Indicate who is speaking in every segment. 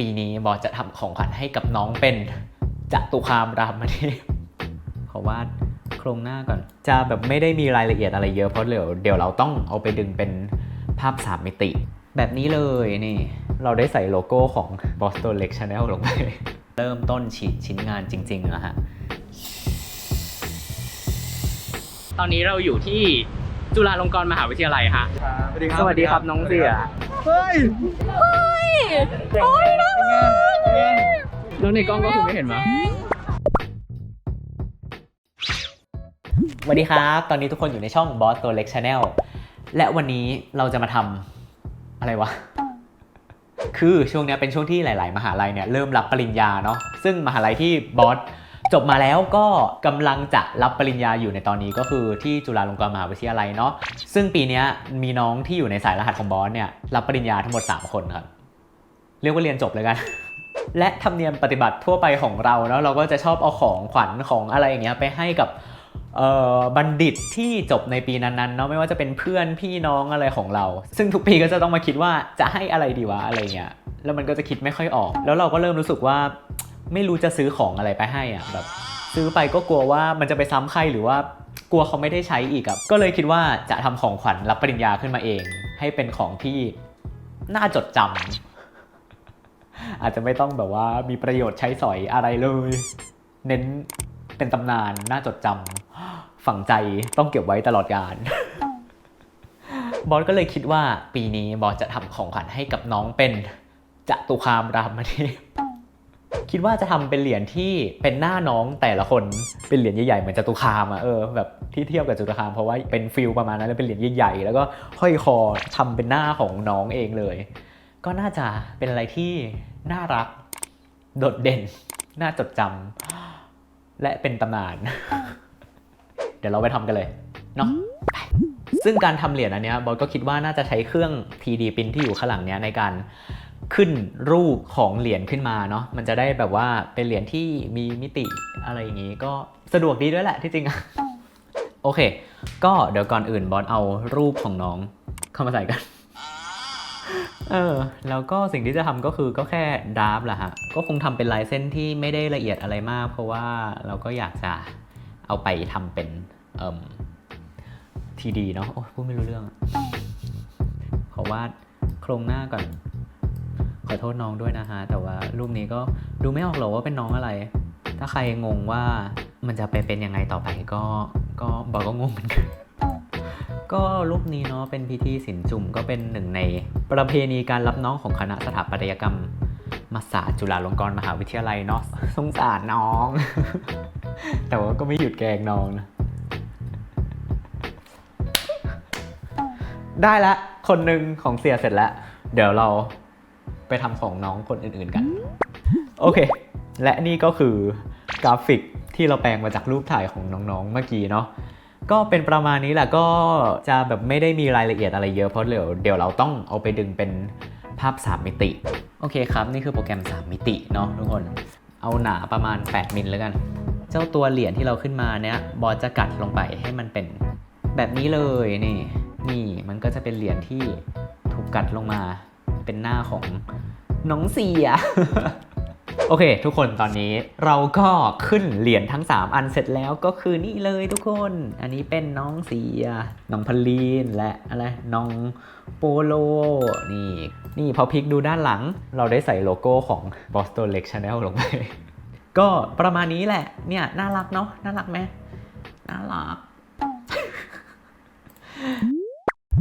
Speaker 1: ปีนี้บอสจะทำของขวัญให้กับน้องเป็นจตุคามรามเทพขอวาดโครงหน้าก่อน จะแบบไม่ได้มีรายละเอียดอะไรเยอะเพราะเดี๋ยวเดี๋ยวเราต้องเอาไปดึงเป็นภาพสามมิติ แบบนี้เลยนี่ เราได้ใส่โลโก้ของ Boston Lake Channel ลงไป เริ่มต้นฉีดชิ้นงานจริงๆนะฮะ
Speaker 2: ตอนนี้เราอยู่ที่จุฬาลงกรณ์มหาวิทยาลัยฮะ
Speaker 3: สวัสดีครับ
Speaker 2: สวัสดีครับน้องเสีย
Speaker 3: เฮ้ย
Speaker 2: แล้วในกล้องก็คือไม่เห็นมั้ย
Speaker 1: สวัสดีครับ ตอนนี้ทุกคนอยู่ในช่อง Boss ตัวเล็ก Channel และวันนี้เราจะมาทำอะไรวะ คือช่วงเนี้ยเป็นช่วงที่หลาย ๆ มหาลัยเนี่ยเริ่มรับปริญญาเนาะ ซึ่งมหาลัยที่บอส จบมาแล้วก็กำลังจะรับปริญญาอยู่ในตอนนี้ก็คือที่จุฬาลงกรณ์มหาวิทยาลัยเนาะซึ่งปีนี้มีน้องที่อยู่ในสายรหัสของบอสเนี่ยรับปริญญาทั้งหมด 3 คนครับ เรียกว่าเรียนจบเลยกัน และธรรมเนียมปฏิบัติทั่วไปของเราเนาะเราก็จะชอบเอาของขวัญของอะไรอย่างเงี้ยไปให้กับเอ่อบัณฑิตที่จบในปีนั้นๆเนาะไม่ว่าจะเป็นเพื่อนพี่น้องอะไรของเรา ซึ่งทุกปีก็จะต้องมาคิดว่าจะให้อะไรดีวะอะไรเงี้ยแล้วมันก็จะคิดไม่ค่อยออก แล้วเราก็เริ่มรู้สึกว่า ไม่รู้จะซื้อของอะไรไปให้อะแบบซื้อไปก็กลัวว่ามันจะไปซ้ำใครหรือว่ากลัวเขาไม่ได้ใช้อีกอะก็เลยคิดว่าจะทำของขวัญรับปริญญาขึ้นมาเอง ให้เป็นของที่น่าจดจำอาจจะไม่ต้องแบบว่ามีประโยชน์ใช้สอยอะไรเลย เน้นเป็นตำนานน่าจดจำฝังใจต้องเก็บไว้ตลอดกาลบอสก็เลยคิดว่าปีนี้บอสจะทำของขวัญให้กับน้องเป็นจตุคามรามเทพ คิดว่าจะทำเป็นเหรียญที่เป็นหน้าน้องแต่ละคนเป็นเหรียญใหญ่ๆเหมือนจตุคามอะเออแบบที่เทียบกับจตุคามเพราะว่าเป็นฟิลประมาณนั้นแล้วเป็นเหรียญใหญ่ๆแล้วก็ห้อยคอทำเป็นหน้าของน้องเองเลย ก็น่าจะเป็นอะไรที่น่ารัก โดดเด่น น่าจดจำและเป็นตำนาน เดี๋ยวเราไปทำกันเลยเนาะไปซึ่งการทำเหรียญอันเนี้ยบอสก็คิดว่าน่าจะใช้เครื่อง 3D พิมพ์ที่อยู่ข้างหลังเนี้ยในการ ขึ้นรูปของเหรียญขึ้นมาเนาะมันจะได้แบบว่าเป็นเหรียญที่มีมิติอะไรอย่างงี้ก็สะดวกดีด้วยแหละที่จริงอะโอเค ก็เดี๋ยวก่อนอื่นบอสเอารูปของน้องเข้ามาใส่กันเออแล้วก็สิ่งที่จะทำก็คือก็แค่ดราฟแหละฮะ ก็คงทำเป็นลายเส้นที่ไม่ได้ละเอียดอะไรมาก เพราะว่าเราก็อยากจะเอาไปทำเป็นเอ่มทีดีเนาะโอ้ยพูดไม่รู้เรื่องอะขอวาดโครงหน้าก่อน ขอโทษน้องด้วยนะฮะ แต่ว่ารูปนี้ก็ดูไม่ออกหรอกว่าเป็นน้องอะไร ถ้าใครงงว่ามันจะไปเป็นยังไงต่อไปก็ก็บอกก็งงเหมือนกันก็รูปนี้เนาะเป็นพิธีสินจุ่มก็เป็นหนึ่งในประเพณีการรับน้องของคณะสถาปัตยกรรมมศาสตร์จุฬาลงกรณ์มหาวิทยาลัยเนาะสงสารน้อง แต่ว่าก็ไม่หยุดแกล้งน้องนะ ได้ละ คนหนึ่งของเสียเสร็จแล้ว เดี๋ยวเรา ไปทำของน้องคนอื่นๆกัน โอเค และนี่ก็คือกราฟิกที่เราแปลงมาจากรูปถ่ายของน้องๆเมื่อกี้เนาะก็เป็นประมาณนี้แหละก็จะแบบไม่ได้มีรายละเอียดอะไรเยอะเพราะเดี๋ยวเดี๋ยวเราต้องเอาไปดึงเป็นภาพ 3 มิติ โอเคครับ นี่คือโปรแกรม 3 มิติเนาะทุกคน เอาหนาประมาณ 8 มิลแล้วกัน เจ้าตัวเหรียญที่เราขึ้นมาเนี้ยบอสจะกัดลงไปให้มันเป็นแบบนี้เลยนี่ นี่มันก็จะเป็นเหรียญที่ถูกกัดลงมา เป็นหน้าของน้องเสีย โอเค ทุกคนตอนนี้เราก็ขึ้นเหรียญทั้ง 3 อันเสร็จแล้วก็คือนี่เลยทุกคน อันนี้เป็นน้องเสีย น้องพลีนและอะไรน้องโปโล นี่ นี่พอพลิกดูด้านหลัง เราได้ใส่โลโก้ของ Boston Lake Channel ลงไป ก็ประมาณนี้แหละ เนี่ยน่ารักเนาะน่ารักไหมน่ารัก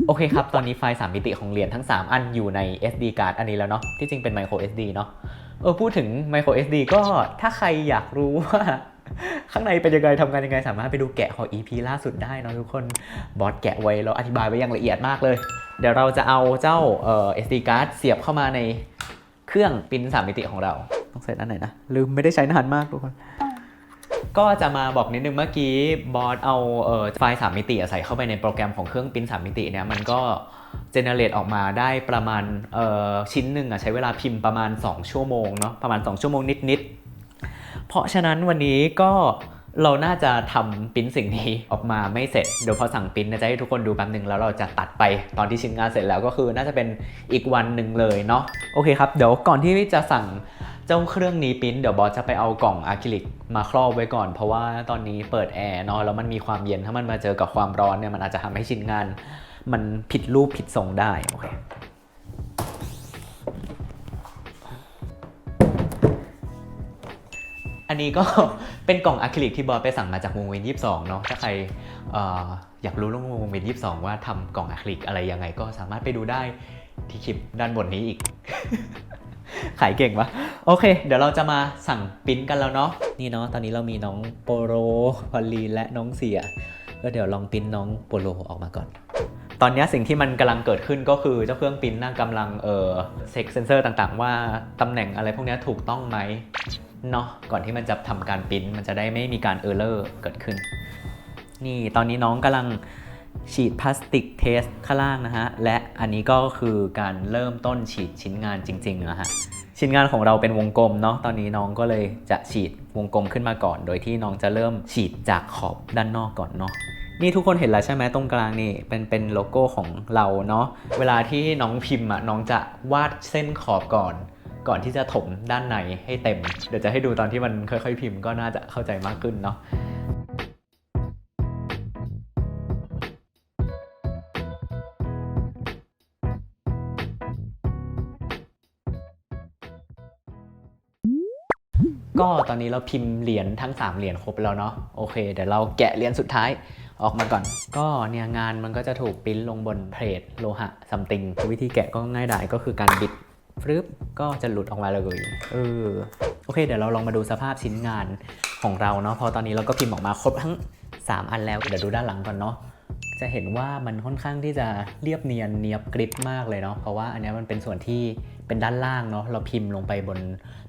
Speaker 1: โอเคครับ ตอนนี้ไฟล์ 3 มิติของเหรียญทั้ง 3 อันอยู่ใน SD card อันนี้แล้วเนาะ ที่จริงเป็น micro SD เนาะ เออ พูดถึง micro SD ก็ถ้าใครอยากรู้ว่า ข้างในเป็นยังไงทำงานยังไง สามารถไปดูแกะของ EP ล่าสุดได้เนอะทุกคน บอสแกะไว้แล้วอธิบายไว้อย่างละเอียดมากเลย เดี๋ยวเราจะเอาเจ้าเอ่อ SD card เสียบเข้ามาในเครื่องปิ้น3มิติของเรา ต้องใส่ด้นไหนนะ ลืมไม่ได้ใช้นานมากทุกคน ก็จะมาบอกนิดนึงเมื่อกี้บอสเอาเอ่อไฟล์3มิติใส่เข้าไปในโปรแกรมของเครื่องปริ้น3มิติเนี่ยมันก็เจเนเรตออกมาได้ประมาณเอ่อชิ้นหนึ่งอะใช้เวลาพิมพ์ประมาณ 2 ชั่วโมงเนาะประมาณ 2 ชั่วโมงนิดๆเพราะฉะนั้นวันนี้ก็เราน่าจะทำปิ้นสิ่งนี้ออกมาไม่เสร็จเดี๋ยวพอสั่งปิ้นนะจะให้ทุกคนดูแป๊บหนึ่งแล้วเราจะตัดไปตอนที่ชิ้นงานเสร็จแล้วก็คือน่าจะเป็นอีกวันหนึ่งเลยเนาะโอเคครับเดี๋ยวก่อนที่จะสั่ง เจ้าเครื่องนี้ปิ้นเดี๋ยวบอสจะไปเอากล่องอะคริลิกมาครอบไว้ก่อน เพราะว่าตอนนี้เปิดแอร์เนาะแล้วมันมีความเย็นถ้ามันมาเจอกับความร้อนเนี่ยมันอาจจะทำให้ชิ้นงาน มันผิดรูปผิดทรงได้โอเคอันนี้ก็เป็นกล่องอะคริลิกที่บอสไปสั่งมาจากวงเวียน22เนาะถ้าใครอออยากรู้เรื่องวงเวียน22ว่าทำกล่องอะคริลิกอะไรยังไงก็สามารถไปดูได้ที่คลิปด้านบนนี้อีก ขายเก่งปะโอเค เดี๋ยวเราจะมาสั่งปิ้นกันแล้วเนาะนี่เนาะตอนนี้เรามีน้องโปโรพอลีและน้องเสียก็เดี๋ยวลองปิ้นน้องโปโลออกมาก่อน ตอนนี้สิ่งที่มันกำลังเกิดขึ้นก็คือเจ้าเครื่องปิ้นน่ากำลังเออเซ็กเซนเซอร์ต่างๆ ว่าตำแหน่งอะไรพวกนี้ถูกต้องไหมเนาะก่อนที่มันจะทำการปิ้นมันจะได้ไม่มีการเออร์เลอร์เกิดขึ้น นี่ตอนนี้น้องกำลัง ฉีดพลาสติกเทสข้างล่างนะฮะ และอันนี้ก็คือการเริ่มต้นฉีดชิ้นงานจริงๆนะฮะชิ้นงานของเราเป็นวงกลมเนาะตอนนี้น้องก็เลยจะฉีดวงกลมขึ้นมาก่อน โดยที่น้องจะเริ่มฉีดจากขอบด้านนอกก่อนเนาะนี่ทุกคนเห็นแล้วใช่ไหมตรงกลางนี่เป็นเป็นโลโก้ของเราเนาะเวลาที่น้องพิมพ์อะน้องจะวาดเส้นขอบก่อน ก่อนที่จะถมด้านในให้เต็ม เดี๋ยวจะให้ดูตอนที่มันค่อย ๆ พิมพ์ก็น่าจะเข้าใจมากขึ้นเนาะ ก็ตอนนี้เราพิมพ์เหรียญทั้ง 3 เหรียญครบแล้วเนาะโอเค เดี๋ยวเราแกะเหรียญสุดท้ายออกมาก่อน ก็เนี่ยงานมันก็จะถูกปริ้นลงบนเพลทโลหะซัมติงวิธีแกะก็ง่ายดายก็คือการบิดฟรึบก็จะหลุดออกมาเลยเออโอเค เดี๋ยวเราลองมาดูสภาพชิ้นงานของเราเนาะพอตอนนี้เราก็พิมพ์ออกมาครบทั้ง 3 อันแล้วเดี๋ยวดูด้านหลังก่อนเนาะ จะเห็นว่ามันค่อนข้างที่จะเรียบเนียนเนียบกริบมากเลยเนาะเพราะว่าอันเนี้ยมันเป็นส่วนที่เป็นด้านล่างเนาะเราพิมพ์ลงไปบน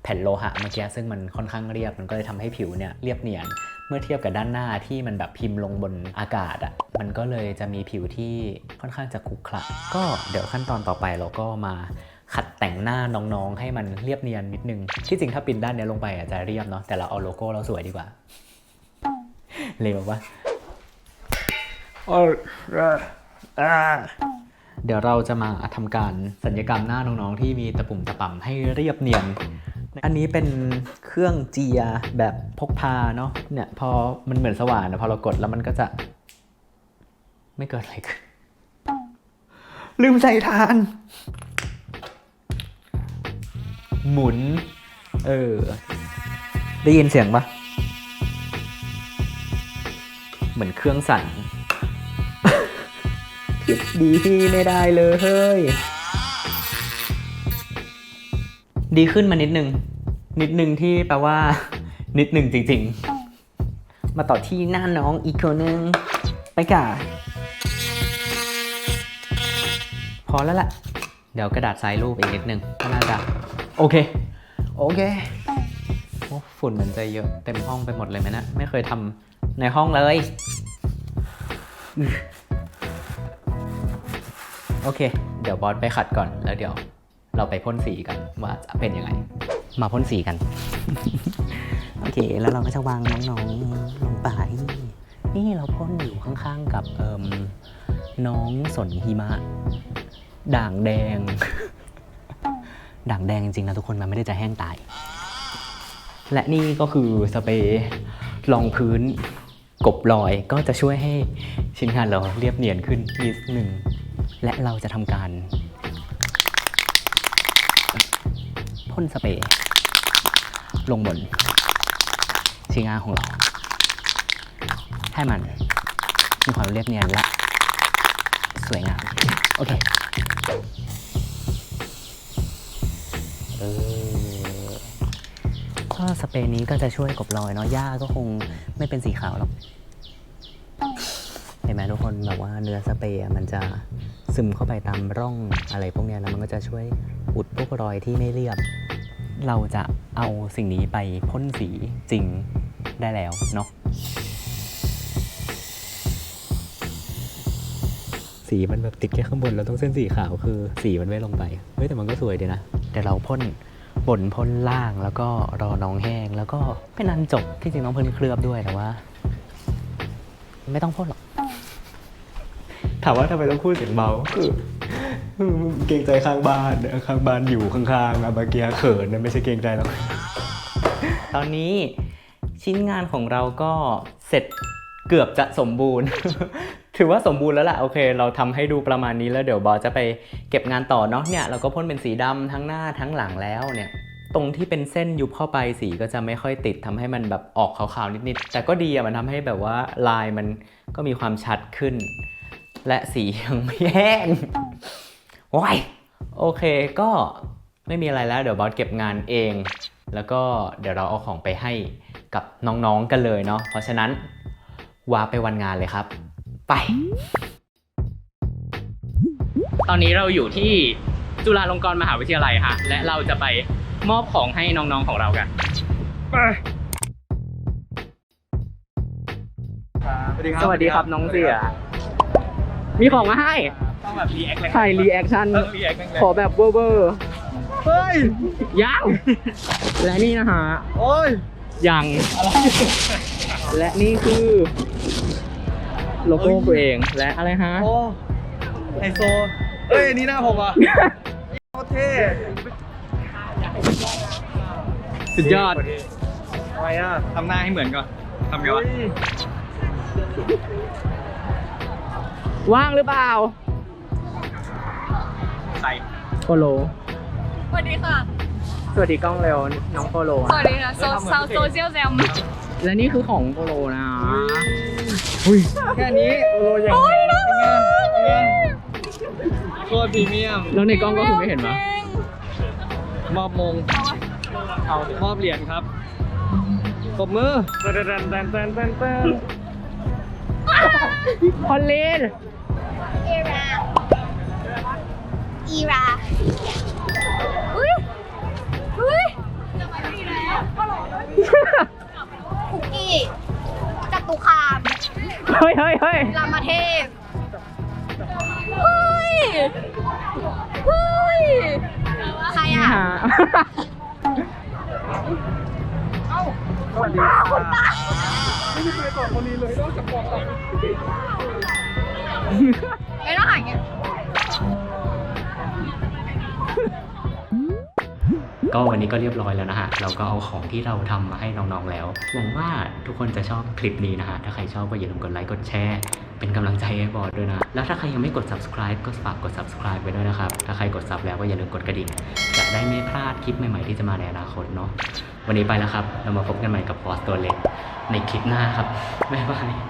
Speaker 1: แผ่นโลหะเมื่อกี้ซึ่งมันค่อนข้างเรียบมันก็เลยทำให้ผิวเนี่ยเรียบเนียนเมื่อเทียบกับด้านหน้าที่มันแบบพิมพ์ลงบนอากาศอะ่ะมันก็เลยจะมีผิวที่ค่อนข้างจะขรุขระก็เดี๋ยวขั้นตอนต่อไปเราก็มาขัดแต่งหน้าน้องๆ ให้มันเรียบเนียนนิดนึง ที่จริงถ้าปริ้นด้านเนี้ยลงไปอะจะเรียบเนาะแต่เราเอาโลโก้เราสวยดีกว่า เลวปะ เดี๋ยวเราจะมาทำการสัญญกรรมหน้าน้องๆ ที่มีตะปุ่มตะป่ำให้เรียบเนียน อันนี้เป็นเครื่องเจียแบบพกพาเนาะ เนี่ยพอมันเหมือนสว่านนะพอเรากดแล้วมันก็จะ ไม่เกิดอะไรขึ้น ลืมใส่ทาน หมุน เออ ได้ยินเสียงปะเหมือนเครื่องสั่น คิดดีไม่ได้เลยเฮ้ย ดีขึ้นมานิดนึง นิดนึงที่แปลว่า นิดนึงจริง ๆ มาต่อที่หน้าน้องอีกคนนึง ไปก่ะพอแล้วล่ะ เดี๋ยวกระดาษทรายรูปอีกนิดนึงก็น่าจะโอเค โอเคโอ้ฝุ่นมันจะเยอะเต็มห้องไปหมดเลยไหมนะ ไม่เคยทำในห้องเลย โอเค เดี๋ยวบอสไปขัดก่อนแล้วเดี๋ยวเราไปพ่นสีกันว่าจะเป็นยังไง มาพ่นสีกัน โอเค แล้วเราก็จะวางน้องๆลงไป นี่เราพ่นอยู่ข้างๆกับเอิมน้องสนหิมะ ด่างแดง ด่างแดงจริงๆนะทุกคนมันไม่ได้จะแห้งตาย และนี่ก็คือสเปรย์รองพื้นกบรอยก็จะช่วยให้ชิ้นงานเราเรียบเนียนขึ้นนิดหนึ่ง และเราจะทำการพ่นสเปรย์ลงบนชิ้นงานของเรา ให้มันมีความเรียบเนียนและสวยงาม โอเคเออก็สเปรย์นี้ก็จะช่วยกบรอยเนาะหญ้าก็คงไม่เป็นสีขาวหรอก เห็นไหมทุกคนแบบว่าเนื้อสเปรย์มันจะ ซึมเข้าไปตามร่องอะไรพวกเนี้ยแล้วมันก็จะช่วยอุดพวกรอยที่ไม่เรียบ เราจะเอาสิ่งนี้ไปพ่นสีจริงได้แล้วเนาะสีมันแบบติดแค่ข้างบนเราต้องเส้นสีขาวคือสีมันไม่ลงไปเฮ้ยแต่มันก็สวยดีนะแต่เราพ่นบนพ่นล่างแล้วก็รอน้องแห้ง แล้วก็เป็นอันจบที่จริงน้องเพิ่นเคลือบด้วยแต่ว่า ไม่ต้องพ่นหรอก ถามว่าทำไมต้องพูดเสียงเบาคือเกรงใจข้างบ้านข้างบ้านอยู่ข้างๆอะเมื่อกี้เขินนะไม่ใช่เกรงใจหรอกตอนนี้ชิ้นงานของเราก็เสร็จเกือบจะสมบูรณ์ ถือว่าสมบูรณ์แล้วล่ะโอเค เราทำให้ดูประมาณนี้แล้วเดี๋ยวบอจะไปเก็บงานต่อเนาะเนี่ยเราก็พ่นเป็นสีดำทั้งหน้าทั้งหลังแล้วเนี่ยตรงที่เป็นเส้นยุบเข้าไปสีก็จะไม่ค่อยติดทำให้มันแบบออกขาวๆนิดๆแต่ก็ดีอะมันทำให้แบบว่าลายมันก็มีความชัดขึ้น และสียังไม่แห้งโอ้ยโอเคก็ไม่มีอะไรแล้วเดี๋ยวบอสเก็บงานเอง แล้วก็เดี๋ยวเราเอาของไปให้กับน้องๆกันเลยเนาะเพราะฉะนั้นวาไปวันงานเลยครับ ไป
Speaker 2: ตอนนี้เราอยู่ที่จุฬาลงกรณ์มหาวิทยาลัยฮะและเราจะไปมอบของให้น้องๆของเรากันไปสวัสดีครับน้องเสี่ย มีของมาให้
Speaker 3: ต้องแบบรีแอคเลย
Speaker 2: ถ่ายรีแอคชั่น
Speaker 3: ต้องรีแอคแรง
Speaker 2: ขอแบบเวอร์เวอร์
Speaker 3: เฮ้ย
Speaker 2: ยังและนี่นะฮะ
Speaker 3: โอ้ย
Speaker 2: ยังและนี่คือโลโก้ตัวเองและอะไรฮะ
Speaker 3: โอ้ไฮโซเอ้ยอันนี่หน้าผมอะโคตรเท่
Speaker 2: สุดยอด
Speaker 3: ทำไมอะทำหน้าให้เหมือนก่อนทำไงวะ
Speaker 2: ว่างหรือเปล่า
Speaker 3: ใส่
Speaker 2: โปโล
Speaker 4: สวัสดีค่ะ
Speaker 2: สวัสดีกล้องเร็วน้องโปโล
Speaker 4: สวัสดีค่ะโซซาวโซเชียลแซม
Speaker 2: และนี่คือของโปโลนะ
Speaker 3: แค่นี้โอ้ยยังไงเป็นไงเป็นไงโคตรพรีเมียม
Speaker 2: แล้วในกล้องก็คือไม่เห็นปะ
Speaker 3: มอบมงเอามอบเหรียญครับปรบมือเต้นเต้นเต้นเต้น เต้นเต้น
Speaker 2: คอนเลน
Speaker 4: อีราอีราอุ้ยอุ้ยคุกกี้จตุคาม
Speaker 2: เฮ้ยเฮ้ยเฮ้ย
Speaker 4: รามเทพเฮ้ย เฮ้ย ใครอะ
Speaker 2: หา
Speaker 3: สวัสดีค่ะ
Speaker 4: ไอ้ต้อกจาอย่างเงี้ย
Speaker 1: ก็วันนี้ก็เรียบร้อยแล้วนะฮะ เราก็เอาของที่เราทำมาให้น้องๆแล้ว หวังว่าทุกคนจะชอบคลิปนี้นะฮะ ถ้าใครชอบก็อย่าลืมกดไลค์ กดแชร์ เป็นกำลังใจให้บอสด้วยนะ แล้วถ้าใครยังไม่กด subscribe ก็ฝากกด subscribe ไว้ด้วยนะครับ ถ้าใครกด sub แล้วก็อย่าลืมกดกระดิ่ง จะได้ไม่พลาดคลิปใหม่ๆที่จะมาในอนาคตเนาะ วันนี้ไปแล้วครับ เรามาพบกันใหม่กับบอสตัวเล็กในคลิปหน้าครับบ๊ายบาย